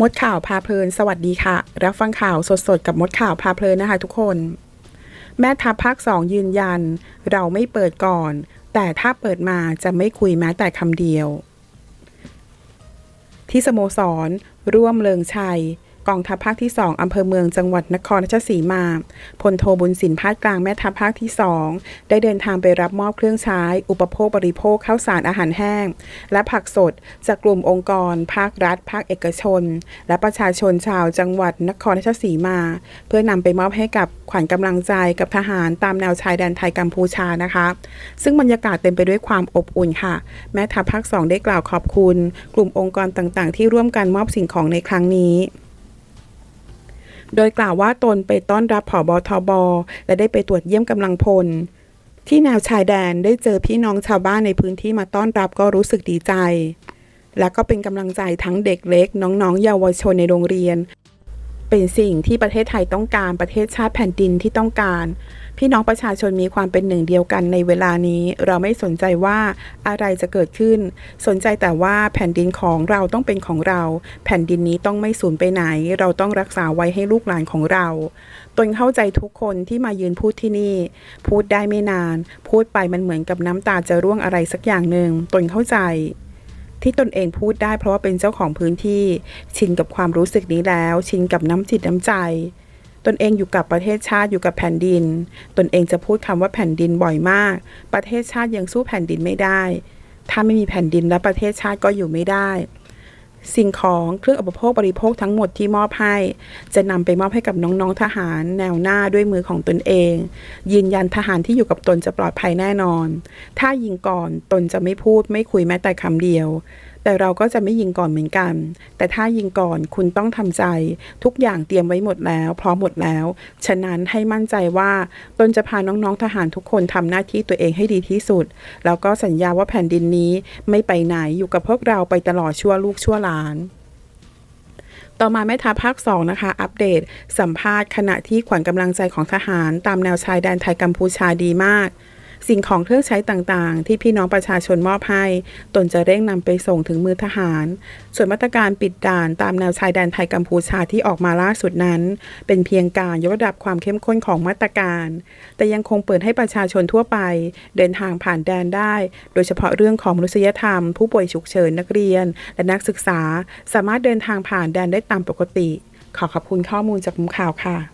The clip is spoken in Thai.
มดข่าวพาเพลิน สวัสดีค่ะ รับฟังข่าวสดๆ กับมดข่าวพาเพลินนะคะทุกคน แม่ทัพภาคสองยืนยัน เราไม่เปิดก่อน แต่ถ้าเปิดมาจะไม่คุยแม้แต่คำเดียว ที่สโมสร ร่วมเลิงชัย กองทัพภาคที่ 2 อำเภอเมืองจังหวัดนครราชสีมา พลโทบุญสินภาคกลางแม่ทัพภาคที่ 2 ได้เดินทางไปรับมอบเครื่องใช้ อุปโภคบริโภคข้าวสารอาหารแห้ง และผักสด จากกลุ่มองค์กร ภาครัฐ ภาคเอกชน และประชาชนชาวจังหวัดนครราชสีมา เพื่อนำไปมอบให้กับขวัญกำลังใจกับทหารตามแนวชายแดนไทยกัมพูชานะคะ ซึ่งบรรยากาศเต็มไปด้วยความอบอุ่นค่ะ แม่ทัพภาคสองได้กล่าวขอบคุณ กลุ่มองค์กรต่างๆ ที่ร่วมกันมอบสิ่งของในครั้งนี้ โดยกล่าวว่าตนไปต้อนรับผอบอทบและได้ไปตรวจเยี่ยมกำลังพล ที่แนวชายแดนได้เจอพี่น้องชาวบ้านในพื้นที่มาต้อนรับก็รู้สึกดีใจ และก็เป็นกำลังใจทั้งเด็กเล็ก น้องๆ เยาวชนในโรงเรียน เป็นสิ่งที่ประเทศไทยต้องการประเทศชาติแผ่นดินที่ต้องการ พี่น้องประชาชนมีความเป็นหนึ่งเดียวกันในเวลานี้ เราไม่สนใจว่าอะไรจะเกิดขึ้น สนใจแต่ว่าแผ่นดินของเราต้องเป็นของเรา แผ่นดินนี้ต้องไม่สูญไปไหน เราต้องรักษาไว้ให้ลูกหลานของเราตนเข้าใจทุกคนที่มายืนพูดที่นี่ พูดได้ไม่นาน พูดไปมันเหมือนกับน้ำตาจะร่วงอะไรสักอย่างหนึ่งตนเข้าใจ ที่ตนเองพูดได้เพราะว่าเป็นเจ้าของพื้นที่ ชินกับความรู้สึกนี้แล้ว ชินกับน้ำจิตน้ำใจ ตนเองอยู่กับประเทศชาติอยู่กับแผ่นดิน ตนเองจะพูดคำว่าแผ่นดินบ่อยมาก ประเทศชาติยังสู้แผ่นดินไม่ได้ ถ้าไม่มีแผ่นดินและประเทศชาติก็อยู่ไม่ได้ สิ่งของเครื่องอุปโภคบริโภคทั้งหมดที่มอบให้ จะนำไปมอบให้กับน้องๆทหารแนวหน้าด้วยมือของตนเอง ยืนยันทหารที่อยู่กับตนจะปลอดภัยแน่นอน ถ้ายิงก่อนตนจะไม่พูดไม่คุยแม้แต่คำเดียว แต่เราก็จะไม่ยิงก่อนเหมือนกัน แต่ถ้ายิงก่อนคุณต้องทำใจ ทุกอย่างเตรียมไว้หมดแล้ว พร้อมหมดแล้ว ฉะนั้นให้มั่นใจว่าตนจะพาน้องๆทหารทุกคนทำหน้าที่ตัวเองให้ดีที่สุด แล้วก็สัญญาว่าแผ่นดินนี้ไม่ไปไหนอยู่กับพวกเราไปตลอดชั่วลูกชั่วหลานต่อมาแม่ทัพภาค 2 นะคะ อัปเดต สัมภาษณ์ขณะที่ขวัญกำลังใจของทหาร ตามแนวชายแดนไทยกัมพูชาดีมาก สิ่งของเครื่องใช้ต่างๆ ที่พี่น้องประชาชนมอบให้ ตนจะเร่งนำไปส่งถึงมือทหาร ส่วนมาตรการปิดด่านตามแนวชายแดนไทยกัมพูชาที่ออกมาล่าสุดนั้น เป็นเพียงการยกระดับความเข้มข้นของมาตรการ แต่ยังคงเปิดให้ประชาชนทั่วไป เดินทางผ่านแดนได้ โดยเฉพาะเรื่องของมนุษยธรรม ผู้ป่วยฉุกเฉินนักเรียน และนักศึกษา สามารถเดินทางผ่านแดนได้ตามปกติ ขอขอบคุณข้อมูลจากมุมข่าวค่ะ